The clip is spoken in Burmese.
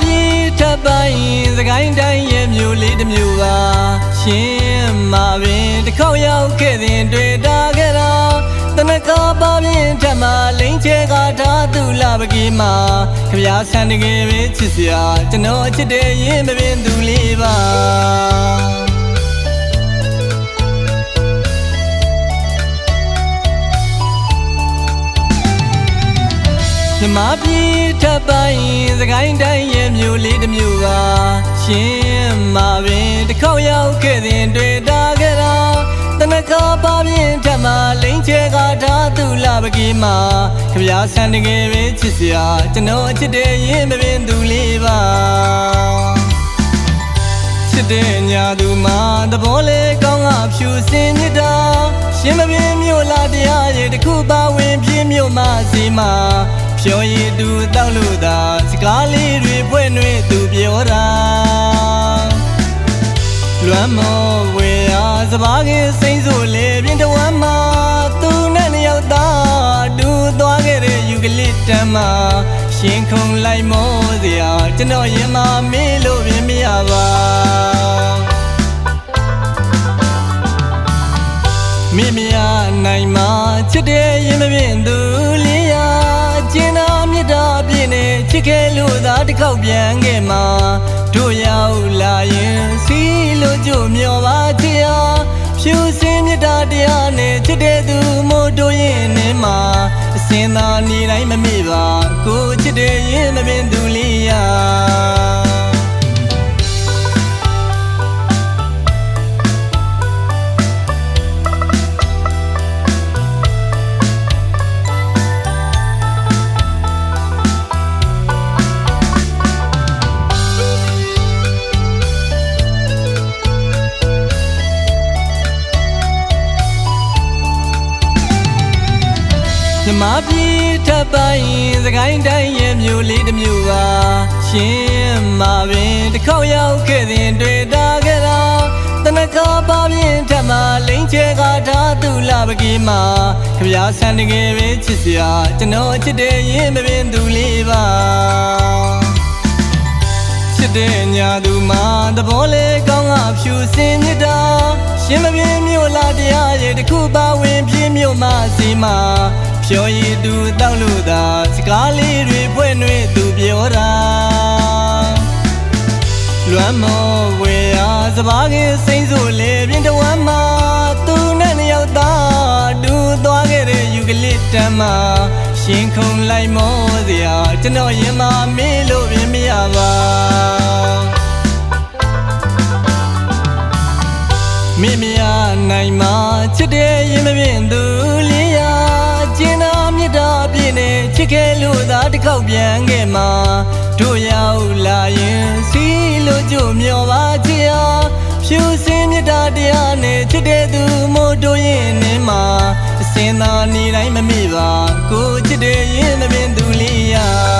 ပြည်ထပ်ပိုင်းစကိုင်းတိုင်းရဲ့မြို့လေးတစ်မြို့ပါရှင်မာပင်တစ်ခေါက်ရောက်ခဲ့တဲ့တွေ့တာခဲ့တာတနကပါပြင်းထက်မှလိန်ချဲကထားသူလာပကြီးမှာခပြားဆန်တကယ်ပဲချစ်စရာကျွန်တော်အချစ်တဲ့ရင်မပင်သူလေးပါမြမပြည်ထပ်ပိုင်းစကိုင်းတိုင်းရဲ့ မြို့လေးတစ်မြို့ပါရှင်မာပင်တစ်ခေါက်ရောက်ခဲ့တဲ့တွေ့တာခဲ့တာတနကပါပြင်းထက်မှလိန်ချဲကထားသူလာပကြီးမှာခပြားဆန်တကယ်ပဲချစ်စရာကျွန်တော်အချစ်တဲ့ရင်မပင်သူလေးပါချစ်တဲ့ညာသူမှာသဘောလေကောင်းကဖြူစင်မြတ်တာရှင်မပင်မြို့လာတရားရဲ့တစ်ခုပါဝင်ပြင်းမြို့မစီမှာ ဖြောရည်သူတောက်လို့သာစကားလေးတွေဖွင့်နှွေးသူပြောတာလွမ်းမောဝေအားစပါးကင်းစိမ့်စို့လေပြင်းတဝမ်းမှာသူနဲ့နှစ်ယောက်သားတူသွားခဲ့တဲ့ယူကလစ်တမ်းမှာရှင်ခုန်လိုက်မောစရာကျွန်တော်ရင်မမေးလို့ပြင်မရပါ နေချစ်ခဲ့လို့သာတစ်ခေါက်ပြန်ခဲ့မှာတို့ရောက်လာရင်စီလို့ကြို့မျောပါချစ်ရာဖြူစင်မြတ်တာတရားနဲ့ချစ်တဲ့သူမို့တို့ရင်နေမှာအစင်သာနေတိုင်းမမေ့ပါကိုချစ်တဲ့ရင်မပြင်းသူ မြမပြည်ထပ်ပိုင်းစကိုင်းတိုင်းရဲ့မြို့လေးတစ်မြို့ပါရှင်မာပင်တစ်ခေါက်ရောက်ခဲ့တဲ့တွေ့တာခဲ့တာတနကပါပြင်းထက်မှလိန်ချဲကထားသူလာပကြီးမှာခပြားဆန်တကယ်ပဲချစ်စရာကျွန်တော်အချစ်တဲ့ရင်မပင်သူလေးပါချစ်တဲ့ညာသူမှာသဘောလေကောင်းကဖြူစင်မြတ်တာရှင်မပြင်းမြို့လာတရားရဲ့တစ်ခုပါဝင်ပြင်းမြို့မစီမှာ ဖြောရည်သူတောက်လို့သာစကားလေးတွေဖွင့်နှွေးသူပြောတာလွမ်းမောဝေအားစပါးကင်းစိမ့်စို့လေပြင်းတဝမ်းမှာသူနဲ့နှစ်ယောက်သားတူသွားခဲ့တဲ့ယူကလစ်တမ်းမှာရှင်ခုန်လိုက်မောစရာကျွန်တော်ရင်မမေးလို့ပြင်မရပါမိမရနိုင်မှာချစ်တဲ့ရင်မပြင်းသူ နေချစ်ခဲ့လို့သာတစ်ခေါက်ပြန်ခဲ့မှာတို့ရောက်လာရင်စီလို့ကြို့မျောပါချစ်ရာဖြူစင်မြတ်တာတရားနဲ့ချစ်တဲ့သူမို့တို့ရင်နေမှာအစင်သာနေတိုင်းမမေ့ပါကိုချစ်တဲ့ရင်မပြင်းသူလေးရာ